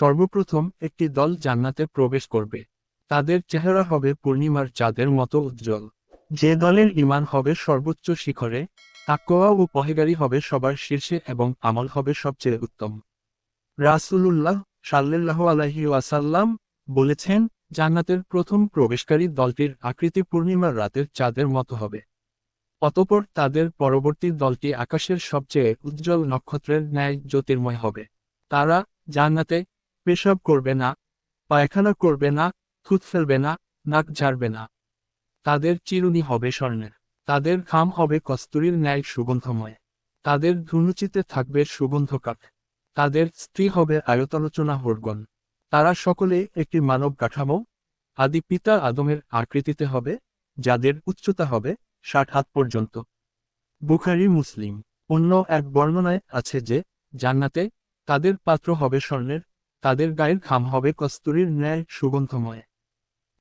সর্বপ্রথম একটি দল জান্নাতে প্রবেশ করবে। তাদের চেহারা হবে পূর্ণিমার চাঁদের মতো উজ্জ্বল। যে দলের ইমান হবে সর্বোচ্চ শিখরে তাকোয়া ও পহেগারি হবে সবার শীর্ষে এবং আমল হবে সবচেয়ে উত্তম। রাসূলুল্লাহ সাল্লাহ আলাইহি ওয়াসাল্লাম বলেছেন, জান্নাতের প্রথম প্রবেশকারী দলটির আকৃতি পূর্ণিমার রাতের চাঁদের মতো হবে। অতপর তাদের পরবর্তী দলটি আকাশের সবচেয়ে উজ্জ্বল নক্ষত্রের ন্যায় জ্যোতির্ময় হবে। তারা জান্নাতে পেশাব করবে না, পায়খানা করবে না থুত ফেলবে না, নাক ঝাড়বে না। তাদের চিরুনি হবে স্বর্ণের, তাদের ঘাম হবে কস্তুরীর ন্যায় সুগন্ধময়। তাদের ধুনুচিতে থাকবে সুগন্ধ কাঠ। তাদের স্ত্রী হবে আয়তালোচনা হরগণ। তারা সকলে একটি মানব কাঠামো, আদি পিতা আদমের আকৃতিতে হবে, যাদের উচ্চতা হবে ষাট হাত পর্যন্ত। বুখারি মুসলিম, অন্য এক বর্ণনায় আছে যে, জান্নাতে তাদের পাত্র হবে স্বর্ণের তাদের গায়ের ঘাম হবে কস্তুরীর ন্যায় সুগন্ধময়।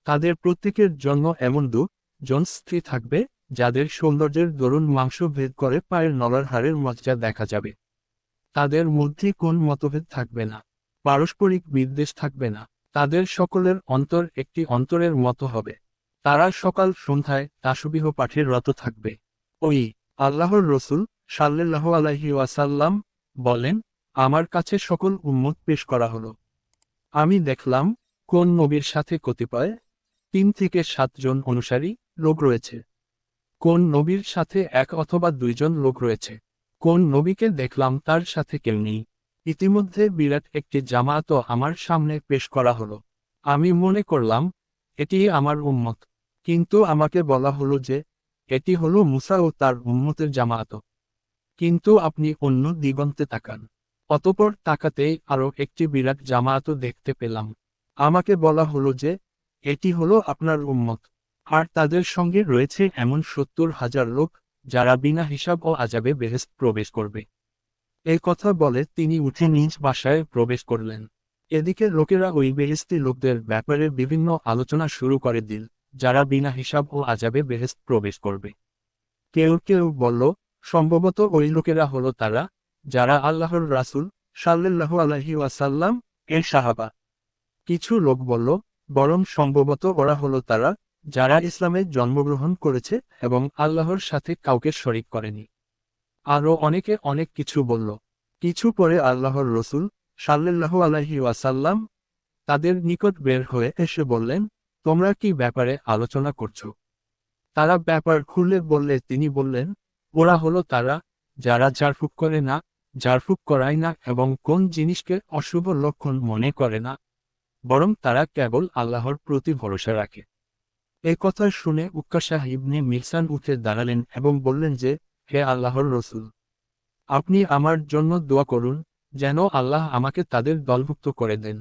তাদের প্রত্যেকের জন্য এমন দু, জন স্ত্রী থাকবে, যাদের সৌন্দর্যের দরুন মাংস ভেদ করে পায়ের নলার হাড়ের মজ্জা দেখা যাবে। তাদের মধ্যে কোন মতভেদ থাকবে না, পারস্পরিক বিদ্বেষ থাকবে না, তাদের সকলের অন্তর একটি অন্তরের মতো হবে। তারা সকাল সন্ধ্যায় তাসবিহ পাঠের রত থাকবে। ওই আল্লাহর রসুল সাল্লাহ আলাহি ওয়াসাল্লাম বলেন আমার কাছে সকল উম্মত পেশ করা হলো। আমি দেখলাম, কোন নবীর সাথে কতিপয় তিন থেকে সাতজন অনুসারী লোক রয়েছে। কোন নবীর সাথে এক অথবা দুইজন লোক রয়েছে। কোন নবীকে দেখলাম তার সাথে কেউ নেই। ইতিমধ্যে বিরাট একটি জামায়াতও আমার সামনে পেশ করা হলো। আমি মনে করলাম, এটি আমার উম্মত। কিন্তু আমাকে বলা হলো যে, এটি হলো মুসা ও তার উম্মতের জামায়াত কিন্তু আপনি অন্য দিগন্তে তাকান। অতপর তাকাতেই আরও একটি বিরাট জামায়াত দেখতে পেলাম। আমাকে বলা হলো যে, এটি হলো আপনার উম্মত। আর তাদের সঙ্গে রয়েছে এমন সত্তর হাজার লোক যারা বিনা হিসাব ও আজাবে বেহেস্ত প্রবেশ করবে। এই কথা বলে তিনি উঠে নিজ বাসায় প্রবেশ করলেন। এদিকে লোকেরা ওই বেহেস্তি লোকদের ব্যাপারে বিভিন্ন আলোচনা শুরু করে দিল, যারা বিনা হিসাব ও আজাবে বেহেস্ত প্রবেশ করবে। কেউ কেউ বলল, সম্ভবত ওই লোকেরা হলো তারা যারা আল্লাহর রাসূল সাল্লাল্লাহু আলাইহি ওয়াসাল্লাম এর সাহাবা। কিছু লোক বলল, বরং সম্ভবত ওরা হলো তারা যারা ইসলামে জন্মগ্রহণ করেছে এবং আল্লাহর সাথে কাউকে শরিক করেনি। আরও অনেকে অনেক কিছু বলল। কিছু পরে আল্লাহর রসুল সাল্লাল্লাহু আলাইহি ওয়াসাল্লাম তাদের নিকট বের হয়ে এসে বললেন, তোমরা কি ব্যাপারে আলোচনা করছ? তারা ব্যাপার খুললে বললে, তিনি বললেন, ওরা হলো তারা যারা ঝাড়ফুঁক করে না ঝাড়ফুঁক করায় না এবং কোন জিনিসকে অশুভ লক্ষণ মনে করে না, বরং তারা কেবল আল্লাহর প্রতি ভরসা রাখে। এ কথা শুনে উক্কাশাহ ইবনে মিহসান উঠে দাঁড়ালেন এবং বললেন যে, হে আল্লাহর রসুল, আপনি আমার জন্য দোয়া করুন, যেন আল্লাহ আমাকে তাদের দলভুক্ত করে দেন।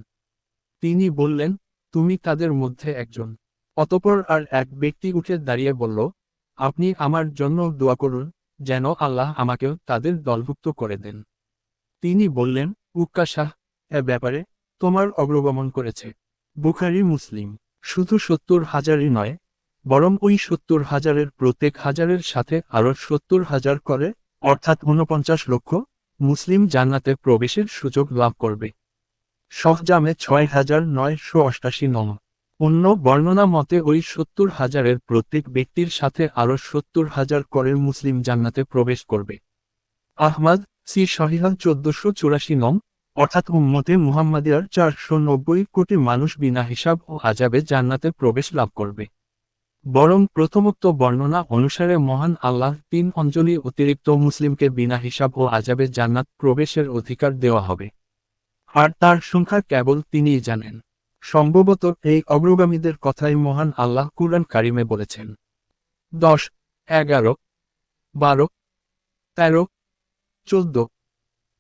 তিনি বললেন, তুমি তাদের মধ্যে একজন। অতপর আর এক ব্যক্তি উঠে দাঁড়িয়ে বলল, আপনি আমার জন্য দোয়া করুন যেন আল্লাহ আমাকেও তাদের দলভুক্ত করে দেন। তিনি বললেন, উক্কা শাহ, এ ব্যাপারে তোমার অগ্রগমন করেছে। বুখারি, মুসলিম। শুধু সত্তর হাজারই নয়, বরং ওই সত্তর হাজারের প্রত্যেক হাজারের সাথে আরও সত্তর হাজার করে, অর্থাৎ ঊনপঞ্চাশ লক্ষ মুসলিম জান্নাতে প্রবেশের সুযোগ লাভ করবে। সহজামে ছয় হাজার নয়শো অষ্টাশি নং। অন্য বর্ণনা মতে ওই সত্তর হাজারের প্রত্যেক ব্যক্তির সাথে আরও সত্তর হাজার করে মুসলিম জান্নাতে প্রবেশ করবে। আহমাদ, সি সহিহা চোদ্দশো চুরাশি নং, অর্থাৎ উম্মতে মুহাম্মাদিয়ার চারশো নব্বই কোটি মানুষ বিনা হিসাব ও আজাবে জান্নাতে প্রবেশ লাভ করবে। বরং প্রথমোক্ত বর্ণনা অনুসারে মহান আল্লাহ তিন অঞ্জলি অতিরিক্ত মুসলিমকে বিনা হিসাব ও আজাবে জান্নাত প্রবেশের অধিকার দেওয়া হবে। আর তার সংখ্যা কেবল তিনিই জানেন। সম্ভবত এই অগ্রগামীদের কথাই মহান আল্লাহ কুরআন কারিমে বলেছেন। দশ, এগারো, বারো, তেরো, চোদ্দ,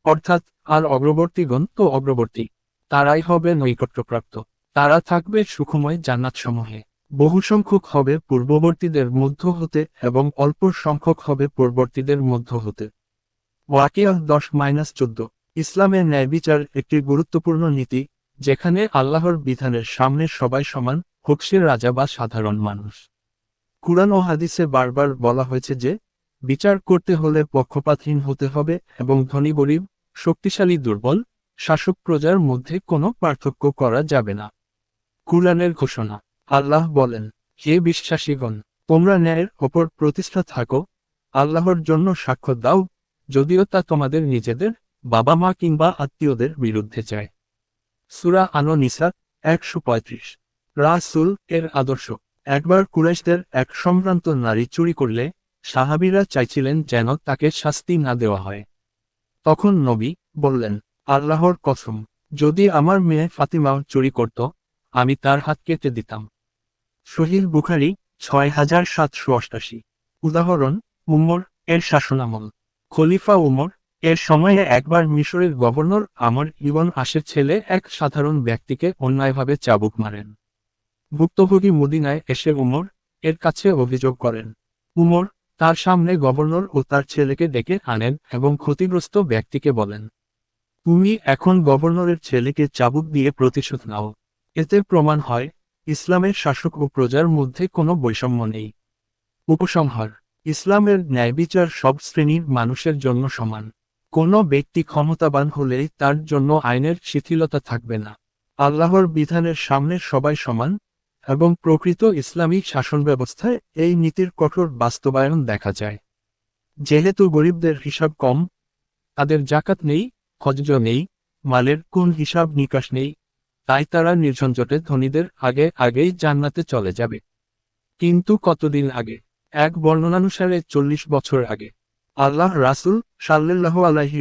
অর্থাৎ আর অগ্রবর্তীগণ তো অগ্রবর্তী, তারাই হবে নৈকট্যপ্রাপ্ত। তারা থাকবে সুখময় জান্নাতসমূহে। বহু সংখ্যক হবে পূর্ববর্তীদের মধ্য হতে এবং অল্প সংখ্যক হবে পূর্ববর্তীদের মধ্য হতে। ওয়াকিয়া দশ মাইনাস চোদ্দ। ইসলামের ন্যায় বিচার একটি গুরুত্বপূর্ণ নীতি। যেখানে আল্লাহর বিধানের সামনে সবাই সমান হোক রাজা বা সাধারণ মানুষ। কুরআন ও হাদিসে বারবার বলা হয়েছে যে, বিচার করতে হলে পক্ষপাতহীন হতে হবে এবং ধনী গরিব, শক্তিশালী দুর্বল, শাসক প্রজার মধ্যে কোনো পার্থক্য করা যাবে না। কুরআনের ঘোষণা, আল্লাহ বলেন, হে বিশ্বাসীগণ, তোমরা ন্যায়ের ওপর প্রতিষ্ঠা থাকো, আল্লাহর জন্য সাক্ষ্য দাও, যদিও তা তোমাদের নিজেদের বাবা মা কিংবা আত্মীয়দের বিরুদ্ধে চায় সুরা আনো নিসা একশো পঁয়ত্রিশ। রাসুল এর আদর্শ। একবার কুরাইশদের এক সম্ভ্রান্ত নারী চুরি করলে, সাহাবিরা চাইছিলেন যেন তাকে শাস্তি না দেওয়া হয়। তখন নবী বললেন, আল্লাহর কসম, যদি আমার মেয়ে ফাতিমাও চুরি করত, আমি তার হাত কেটে দিতাম। শহীদ বুখারি, ছয় হাজার সাতশো অষ্টাশি। উদাহরণ, উমর এর শাসনামল। খলিফা উমর এর সময়ে একবার মিশরের গভর্নর আমর ইবন আশের ছেলে এক সাধারণ ব্যক্তিকে অন্যায়ভাবে চাবুক মারেন। ভুক্তভোগী মদিনায় এসে উমর এর কাছে অভিযোগ করেন। উমর তার সামনে গভর্নর ও তার ছেলেকে ডেকে আনেন এবং ক্ষতিগ্রস্ত ব্যক্তিকে বলেন, তুমি এখন গভর্নরের ছেলেকে চাবুক দিয়ে প্রতিশোধ নাও। এতে প্রমাণ হয়, ইসলামের শাসক ও প্রজার মধ্যে কোনো বৈষম্য নেই। উপসংহার, ইসলামের ন্যায়বিচার সব শ্রেণির মানুষের জন্য সমান। কোনো ব্যক্তি ক্ষমতাবান হলেই তার জন্য আইনের শিথিলতা থাকবে না। আল্লাহর বিধানের সামনে সবাই সমান এবং প্রকৃত ইসলামী শাসন ব্যবস্থায় এই নীতির কঠোর বাস্তবায়ন দেখা যায়। যেহেতু গরিবদের হিসাব কম, তাদের জাকাত নেই হজ্জ নেই, মালের কোন হিসাব নিকাশ নেই, তাই তারা নির্ঝঞ্ঝটে ধনীদের আগে আগেই জান্নাতে চলে যাবে। কিন্তু কতদিন আগে? এক বর্ণনানুসারে চল্লিশ বছর আগে। আল্লাহ রাসুল সাল্লাহ আলহি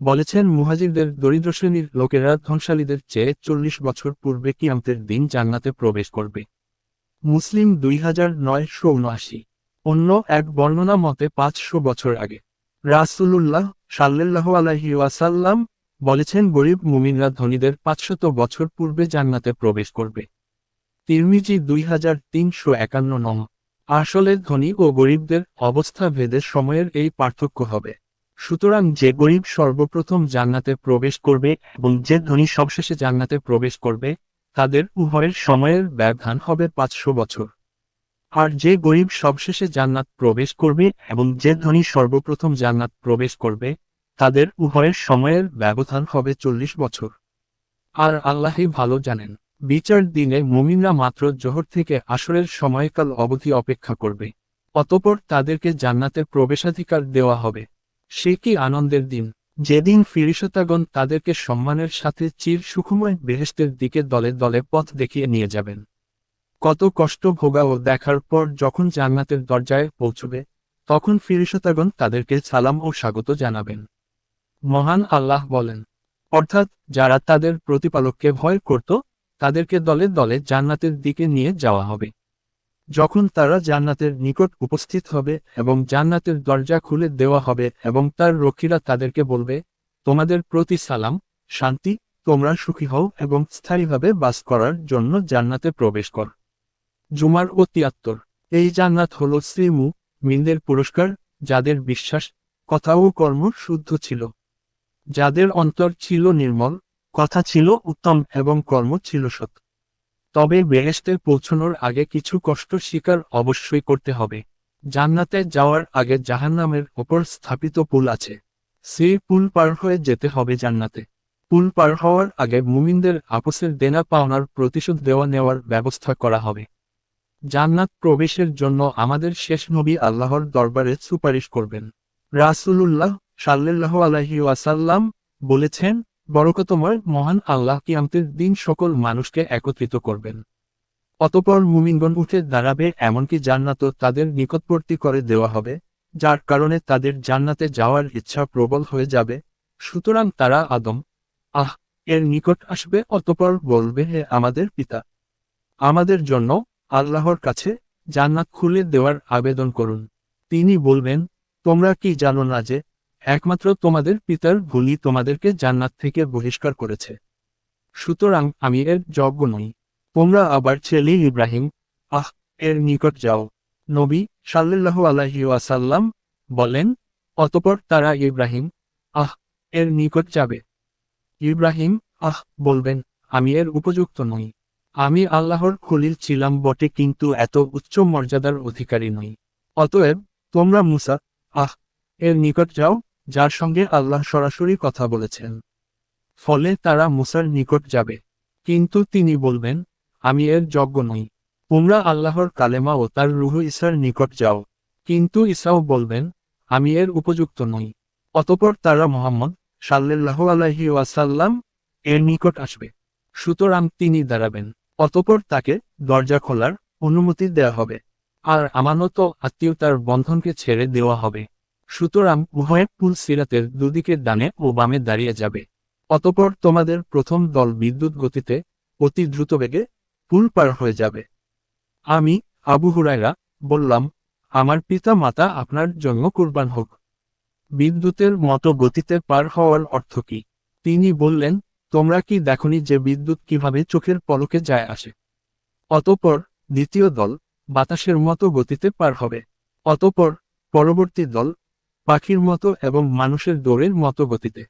বলেছেন, মুহাজিরদের দরিদ্র শ্রেণির লোকেরা ধনশালীদের চেয়ে চল্লিশ বছর পূর্বে কিয়ামতের দিন জান্নাতে প্রবেশ করবে। মুসলিম দুই হাজার নয়শো উনআশি। অন্য এক বর্ণনা মতে পাঁচশো বছর আগে রাসুলুল্লাহ সাল্লাহ আলহি ওয়াসাল্লাম বলেছেন, গরিব মুমিনরা ধনীদের পাঁচশত বছর পূর্বে জান্নাতে প্রবেশ করবে। তিরমিজি দুই হাজার তিনশো একান্ন নম আসলে ধনী ও গরিবদের অবস্থা ভেদের সময়ের এই পার্থক্য হবে। সুতরাং যে গরিব সর্বপ্রথম জান্নাতে প্রবেশ করবে এবং যে ধনী সবশেষে জান্নাতে প্রবেশ করবে, তাদের উভয়ের সময়ের ব্যবধান হবে পাঁচশো বছর। আর যে গরিব সবশেষে জান্নাত প্রবেশ করবে এবং যে ধনী সর্বপ্রথম জান্নাত প্রবেশ করবে, তাদের উভয়ের সময়ের ব্যবধান হবে চল্লিশ বছর। আর আল্লাহই ভালো জানেন। বিচার দিনে মুমিনরা মাত্র জোহর থেকে আসরের সময়কাল অবধি অপেক্ষা করবে। অতপর তাদেরকে জান্নাতের প্রবেশাধিকার দেওয়া হবে। সে কি আনন্দের দিন। যেদিন ফিরিশতাগণ তাদেরকে সম্মানের সাথে চির সুখময় বেহেস্তের দিকে দলে দলে পথ দেখিয়ে নিয়ে যাবেন। কত কষ্ট ভোগা ও দেখার পর যখন জান্নাতের দরজায় পৌঁছবে, তখন ফিরিশতাগণ তাদেরকে সালাম ও স্বাগত জানাবেন। মহান আল্লাহ বলেন, অর্থাৎ যারা তাদের প্রতিপালককে ভয় করত তাদেরকে দলে দলে জান্নাতের দিকে নিয়ে যাওয়া হবে। যখন তারা জান্নাতের নিকট উপস্থিত হবে এবং জান্নাতের দরজা খুলে দেওয়া হবে এবং তার রক্ষীরা তাদেরকে বলবে, তোমাদের প্রতি সালাম, শান্তি, তোমরা সুখী হও এবং স্থায়ীভাবে বাস করার জন্য জান্নাতে প্রবেশ কর। জুমার ও তিয়াত্তর এই জান্নাত হল শ্রীমু মিন্দের পুরস্কার, যাদের বিশ্বাস, কথা ও কর্ম শুদ্ধ ছিল। যাদের অন্তর ছিল নির্মল কথা ছিল উত্তম এবং কর্ম ছিল সৎ। তবে বেহেস্তে পৌঁছানোর আগে কিছু কষ্ট স্বীকার অবশ্যই করতে হবে। জান্নাতে যাওয়ার আগে জাহান্নামের ওপর স্থাপিত পুল আছে। সেই পুল পার হয়ে যেতে হবে জান্নাতে। পুল পার হওয়ার আগে মুমিনদের আপসের দেনা পাওনার প্রতিশোধ দেওয়া নেওয়ার ব্যবস্থা করা হবে। জান্নাত প্রবেশের জন্য আমাদের শেষ নবী আল্লাহর দরবারে সুপারিশ করবেন। রাসুলুল্লাহ সাল্লাহ আলহি ওয়াসাল্লাম বলেছেন বরকতময় মহান আল্লাহ কিয়ামতের দিন সকল মানুষকে একত্রিত করবেন। অতপর মুমিনগণ উঠে দাঁড়াবে, এমনকি জান্নাতও তাদের নিকটবর্তী করে দেওয়া হবে, যার কারণে তাদের জান্নাতে যাওয়ার ইচ্ছা প্রবল হয়ে যাবে। সুতরাং তারা আদম, আহ, এর নিকট আসবে, অতপর বলবে, হে আমাদের পিতা, আমাদের জন্য আল্লাহর কাছে জান্নাত খুলে দেওয়ার আবেদন করুন। তিনি বলবেন, তোমরা কি জানো না যে একমাত্র তোমাদের পিতার ভুলই তোমাদেরকে জান্নাত থেকে বহিষ্কার করেছে। সুতরাং আমি এর যজ্ঞ নই। তোমরা আবার ছেলে ইব্রাহিম, আহ, এর নিকট যাও। নবী সাল্লাহ আলহি বলেন, অতপর তারা ইব্রাহিম, আহ, এর নিকট যাবে। ইব্রাহিম, আহ, বলবেন, আমি এর উপযুক্ত নই। আমি আল্লাহর খলিল ছিলাম বটে, কিন্তু এত উচ্চ মর্যাদার অধিকারী নই। অতএব তোমরা মুসা, আহ, এর নিকট যাও যার সঙ্গে আল্লাহ সরাসরি কথা বলেছেন। ফলে তারা মুসার নিকট যাবে। কিন্তু তিনি বলবেন, আমি এর যজ্ঞ নই। তোমরা আল্লাহর কালেমা ও তার রুহ ইসার নিকট যাও। কিন্তু ইসাও বলবেন, আমি এর উপযুক্ত নই। অতপর তারা মোহাম্মদ সাল্লাহ আলাহি ওয়াসাল্লাম এর নিকট আসবে। সুতরাং তিনি দাঁড়াবেন। অতপর তাকে দরজা খোলার অনুমতি দেওয়া হবে। আর আমানত আত্মীয়তার বন্ধনকে ছেড়ে দেওয়া হবে। সুতরাং উভয়ের পুল সিরাতের দুদিকে ডানে ও বামে দাঁড়িয়ে যাবে। অতপর তোমাদের প্রথম দল বিদ্যুৎ গতিতে অতি দ্রুত বেগে পুল পার হয়ে যাবে। আমি, আবু হুরায়রা, বললাম, আমার পিতা মাতা আপনার জন্য কুরবান হোক। বিদ্যুতের মতো গতিতে পার হওয়ার অর্থ কি? তিনি বললেন, তোমরা কি দেখনি যে বিদ্যুৎ কীভাবে চোখের পলকে যায় আসে? অতপর দ্বিতীয় দল বাতাসের মতো গতিতে পার হবে। অতপর পরবর্তী দল পাখির মতো এবং মানুষের দৌড়ের মতো গতিতে।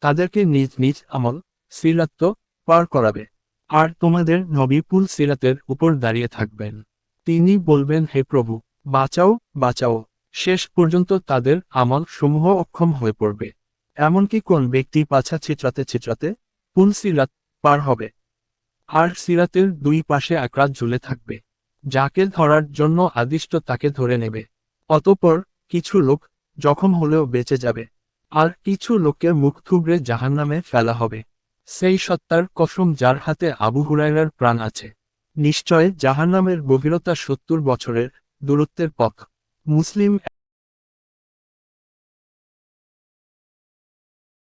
তাদেরকে নিজ নিজ আমল সিরাত্ত পার করাবে। আর তোমাদের নবী পুল সিরাতের উপর দাঁড়িয়ে থাকবেন। তিনি বলবেন, হে প্রভু, বাঁচাও বাঁচাও। শেষ পর্যন্ত তাদের আমল সমূহ অক্ষম হয়ে পড়বে। এমনকি কোন ব্যক্তি পাছা ছিটরাতে ছিটরাতে পুল সিরাত পার হবে। আর সিরাতের দুই পাশে আকরাত ঝুলে থাকবে। যাকে ধরার জন্য আদিষ্ট তাকে ধরে নেবে। অতপর কিছু লোক জখম হলেও বেঁচে যাবে, আর কিছু লোকের মুখ থুবড়ে জাহান্নামে ফেলা হবে। সেই সত্তার কসম যার হাতে আবু হুরাইরার প্রাণ আছে। নিশ্চয় জাহান্নামের গভীরতা সত্তর বছরের দূরত্বের পথ। মুসলিম